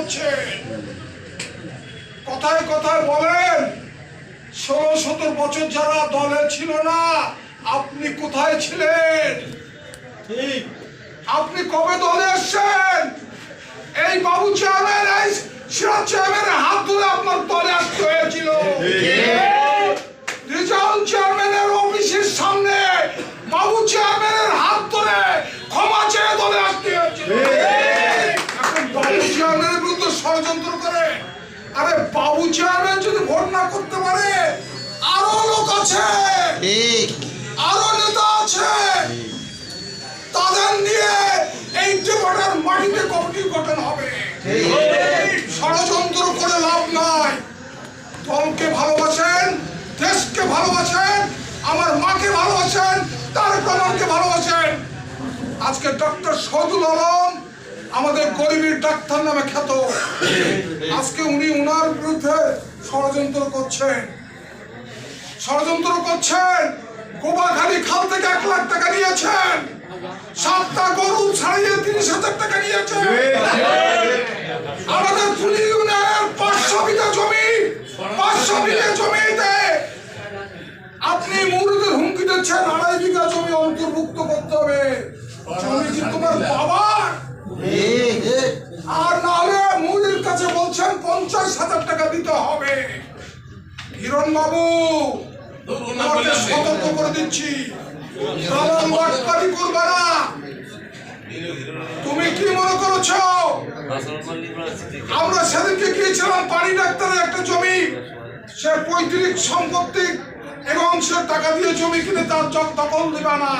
হচ্ছে কথায় কথায় বলেন ষোলো সতেরো বছর যারা দলে ছিল না আপনি কোথায় ছিলেন? ঠিক। আপনি কবে দলে এসছেন? এই বাবু চেয়ারম্যান এই সিরাজ চেয়ারম্যানের হাত ধরে আপনার দলে আসতে হয়েছিল। রিজাল ষড়যন্ত্র করে। আরে বাবু চেয়ারম্যান যদি ভোট না করতে পারে আরও লোক আছে। আরও নেতা আছে। তাদের নিয়ে এই দেবটার মাটিতে কমিটি গঠন হবে। ষড়যন্ত্র করে লাভ নাই। দলকে ভালোবাসেন দেশকে ভালোবাসেন আমার মাকে ভালোবাসেন তার প্রমাণকে ভালোবাসেন। আজকে ডক্টর সদুল আলম আমাদের গরিবের ডাক্তার নামে খ্যাত। আজকে উনি উনার বিরুদ্ধে ষড়যন্ত্র করছেন। ষড়যন্ত্র করছেন। গোবাখালি খাল থেকে এক লাখ টাকা নিয়েছেন। সাতটা গরু ছাড়িয়ে তিরিশ হাজার টাকা নিয়েছেন। আমাদের পুলি ইউনিয়নের পাঁচশো বিঘা জমি, পাঁচশো বিঘা জমিতে আপনি মুরুদের হুমকি দিচ্ছেন, আড়াই বিঘা জমি অন্তর্ভুক্ত করতে হবে। জমি কি তোমার বাবার ঠিক আর নাহলে মুদির কাছে বলছেন পঞ্চাশ হাজার টাকা দিতে হবে হিরণ বাবু তোমাকে সতর্ক করে দিচ্ছি। করবে না। তুমি কি মনে করছ? আমরা সেদিনকে গিয়েছিলাম পানি ডাক্তারের একটা জমি। সে পৈতৃক সম্পত্তি এবং সে টাকা দিয়ে জমি কিনে তার দখল দেবে না।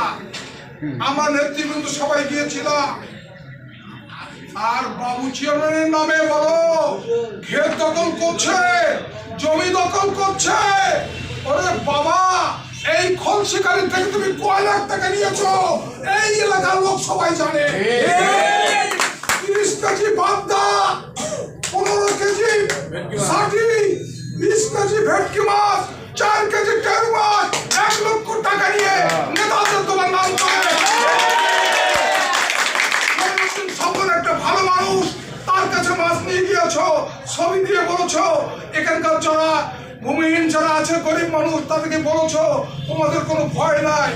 আমরা নেতৃবৃন্দ সবাই গিয়েছিলাম। আর বাবু চেয়ারম্যানের নামে বলো, ক্ষেত দখল করছে, জমি দখল করছে। ওরে বাবা, এই খলসিকারি থেকে তুমি কয় লাখ টাকা নিয়েছো? এই এলাকার লোক সবাই জানে। তিরিশ কেজি বাগদা পনেরো কেজি ষাটি বিশ কেজি ভেটকি মাছ, চার কেজি টের মাছ এক লক্ষ টাকা নিয়ে নেতাদের তোমার নাম করে ময়মনসিং সম্পূর্ণ একটা ভালো মানুষ তার কাছে মাছ গিয়েছো ছবি দিয়ে বলেছ, এখানকার যারা ভূমিহীন যারা আছে, গরিব মানুষ, তাদেরকে বলেছ, তোমাদের কোনো ভয় নাই।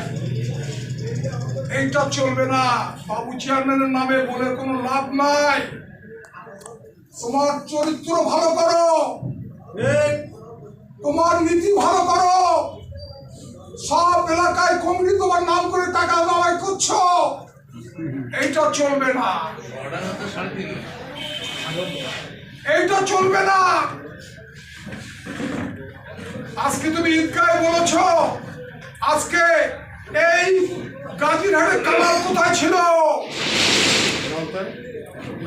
এইটা চলবে না। বাবু চেয়ারম্যানের নামে বলে কোনো লাভ নাই। তোমার চরিত্র ভালো করো। তোমার নীতি ভালো করো। সব এলাকায় কমিটি তোমার নাম করে টাকা দাওয়াই করছ। এইটা চলবে না। এইটা চলবে না। আজকে তুমি ঈদগায় বলেছ, আজকে এই গাজীরহাটে কামাল কোথায় ছিল?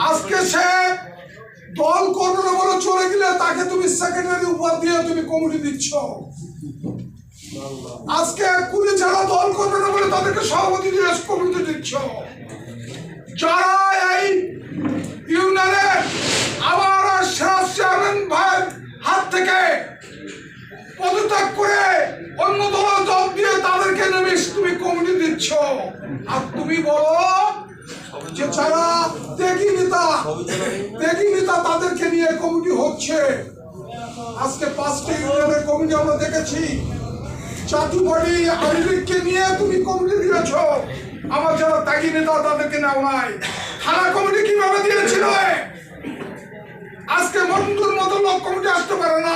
আজকে সে দল করবে না বলে চলে গেলে তাকে তুমি সেকেন্ডারি উপহার দিয়ে তুমি কমিটি দিচ্ছ। আজকে কুড়ি যারা দল করবে না বলে তাদেরকে সভাপতি দিয়ে কমিটি দিচ্ছ। যারা এই পদত্যাগ করে অন্য দল দল দিয়ে তাদেরকে নেমে তুমি কমিটি দিচ্ছ। আর তুমি বলো যে যারা দেখি নেতা দেখি নেতা তাদেরকে নিয়ে কমিটি হচ্ছে। আজকে পাঁচটি ইউনিয়নের কমিটি আমরা দেখেছি। আওয়ামী লীগকে নিয়ে তুমি কমিটি দিয়েছ। আমার যারা ত্যাগী নেতা তাদেরকে নেও নাই। থানা কমিটি কীভাবে দিয়েছিল আজকে মন্টুর মতো লোক কমিটি আসতে পারে না।